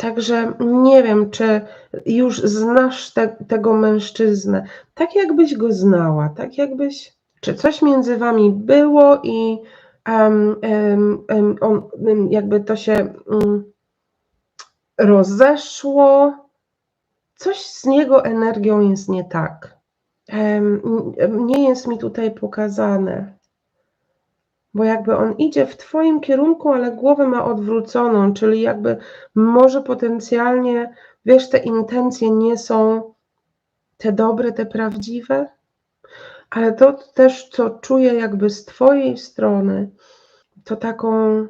Także nie wiem, czy już znasz te, tego mężczyznę, tak jakbyś go znała, tak jakbyś, czy coś między wami było i um, um, um, on, jakby to się rozeszło, coś z jego energią jest nie tak. Nie jest mi tutaj pokazane bo jakby on idzie w Twoim kierunku, ale głowę ma odwróconą, czyli jakby może potencjalnie, wiesz, te intencje nie są te dobre, te prawdziwe, ale to też, co czuję jakby z Twojej strony, to taką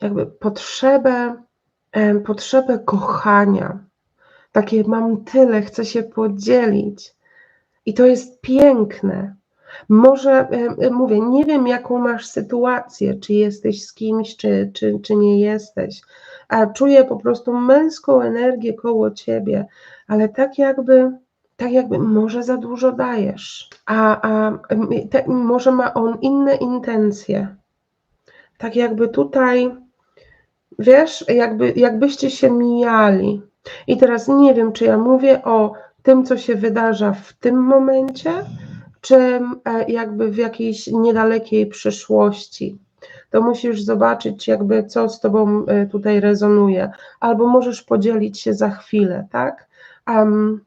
jakby potrzebę, potrzebę kochania. Takie mam tyle, chcę się podzielić. I to jest piękne, może e, e, mówię, nie wiem, jaką masz sytuację, czy jesteś z kimś, czy, czy, czy nie jesteś, a czuję po prostu męską energię koło ciebie, ale tak jakby, tak jakby może za dużo dajesz, a, a te, może ma on inne intencje. Tak jakby tutaj, wiesz, jakby, jakbyście się mijali. I teraz nie wiem, czy ja mówię o tym, co się wydarza w tym momencie, czy e, jakby w jakiejś niedalekiej przyszłości. To musisz zobaczyć, jakby co z tobą e, tutaj rezonuje, albo możesz podzielić się za chwilę, tak? Um,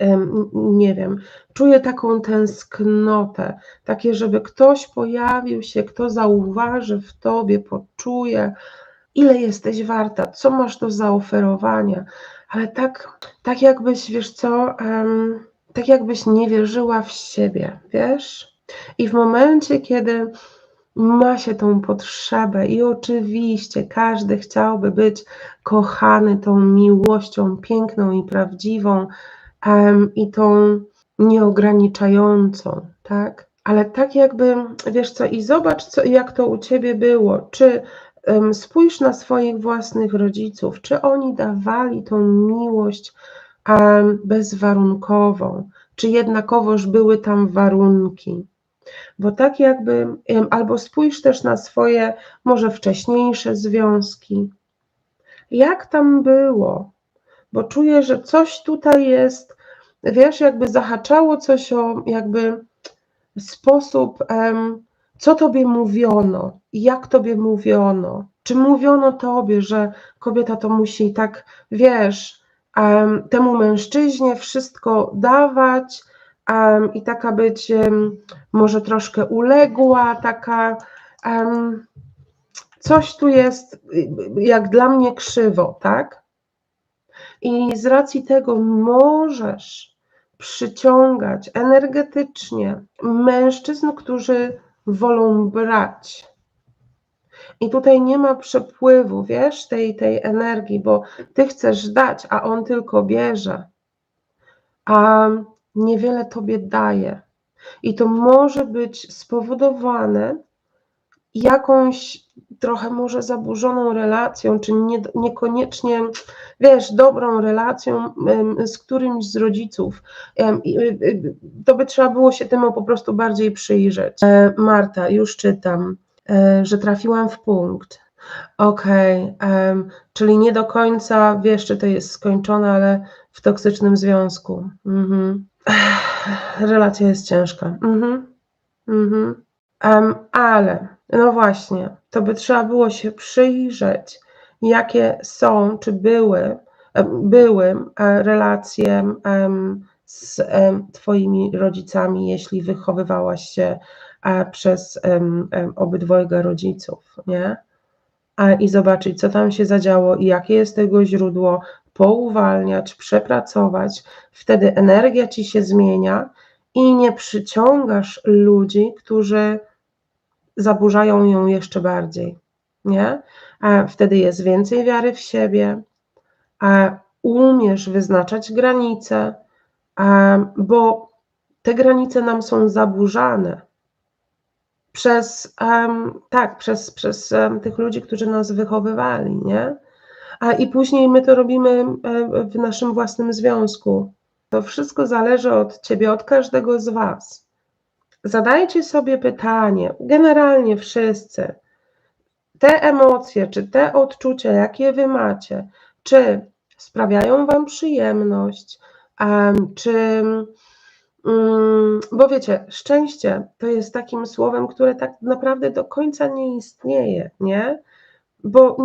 um, nie wiem, czuję taką tęsknotę, takie, żeby ktoś pojawił się, kto zauważy w tobie, poczuje, ile jesteś warta, co masz do zaoferowania, ale tak, tak jakbyś, wiesz co, um, tak jakbyś nie wierzyła w siebie, wiesz? I w momencie, kiedy ma się tą potrzebę, i oczywiście każdy chciałby być kochany tą miłością piękną i prawdziwą, um, i tą nieograniczającą, tak? Ale tak jakby, wiesz co, i zobacz, co, jak to u ciebie było. Czy um, spójrz na swoich własnych rodziców, czy oni dawali tą miłość bezwarunkową, czy jednakowoż były tam warunki. Bo tak jakby, albo spójrz też na swoje może wcześniejsze związki. Jak tam było? Bo czuję, że coś tutaj jest, wiesz, jakby zahaczało coś o jakby sposób, co tobie mówiono, jak tobie mówiono. Czy mówiono tobie, że kobieta to musi tak, wiesz, temu mężczyźnie wszystko dawać i taka być może troszkę uległa, taka coś tu jest jak dla mnie krzywo, tak? I z racji tego możesz przyciągać energetycznie mężczyzn, którzy wolą brać, i tutaj nie ma przepływu, wiesz, tej, tej energii, bo ty chcesz dać, a on tylko bierze, a niewiele tobie daje. I to może być spowodowane jakąś trochę może zaburzoną relacją, czy nie, niekoniecznie, wiesz, dobrą relacją z którymś z rodziców. Y, y, to by trzeba było się temu po prostu bardziej przyjrzeć. E, Marta, już czytam. E, że trafiłam w punkt. Okej, okay, czyli nie do końca wiesz, czy to jest skończone, ale w toksycznym związku. Mhm. Relacja jest ciężka. Mhm. Mhm. Um, ale, no właśnie, to by trzeba było się przyjrzeć, jakie są, czy były, były e, relacje z Twoimi rodzicami, jeśli wychowywałaś się przez obydwojga rodziców, nie? I zobaczyć, co tam się zadziało i jakie jest tego źródło, pouwalniać, przepracować, wtedy energia ci się zmienia i nie przyciągasz ludzi, którzy zaburzają ją jeszcze bardziej, nie? A wtedy jest więcej wiary w siebie, a umiesz wyznaczać granice, bo te granice nam są zaburzane przez, tak, przez, przez tych ludzi, którzy nas wychowywali, nie? A i później my to robimy w naszym własnym związku. To wszystko zależy od ciebie, od każdego z was. Zadajcie sobie pytanie, generalnie wszyscy, te emocje czy te odczucia, jakie wy macie, czy sprawiają Wam przyjemność, em, czy mm, bo wiecie, szczęście to jest takim słowem, które tak naprawdę do końca nie istnieje, nie? Bo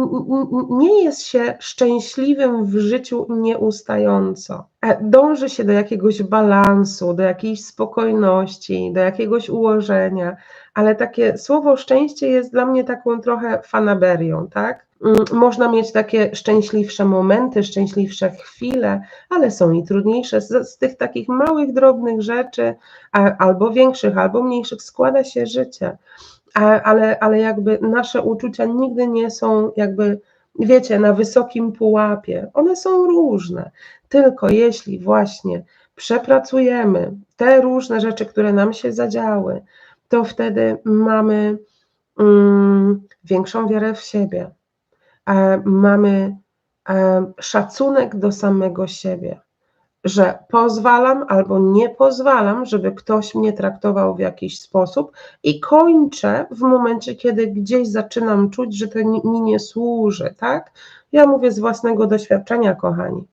nie jest się szczęśliwym w życiu nieustająco. E, Dąży się do jakiegoś balansu, do jakiejś spokojności, do jakiegoś ułożenia, ale takie słowo szczęście jest dla mnie taką trochę fanaberią, tak? Mm, Można mieć takie szczęśliwsze momenty, szczęśliwsze chwile, ale są i trudniejsze. Z, z tych takich małych, drobnych rzeczy, a, albo większych, albo mniejszych, składa się życie. A, ale, ale jakby nasze uczucia nigdy nie są jakby, wiecie, na wysokim pułapie. One są różne. Tylko jeśli właśnie przepracujemy te różne rzeczy, które nam się zadziały, to wtedy mamy mm, większą wiarę w siebie. E, mamy e, szacunek do samego siebie, że pozwalam albo nie pozwalam, żeby ktoś mnie traktował w jakiś sposób i kończę w momencie, kiedy gdzieś zaczynam czuć, że to mi nie służy, tak? Ja mówię z własnego doświadczenia, kochani.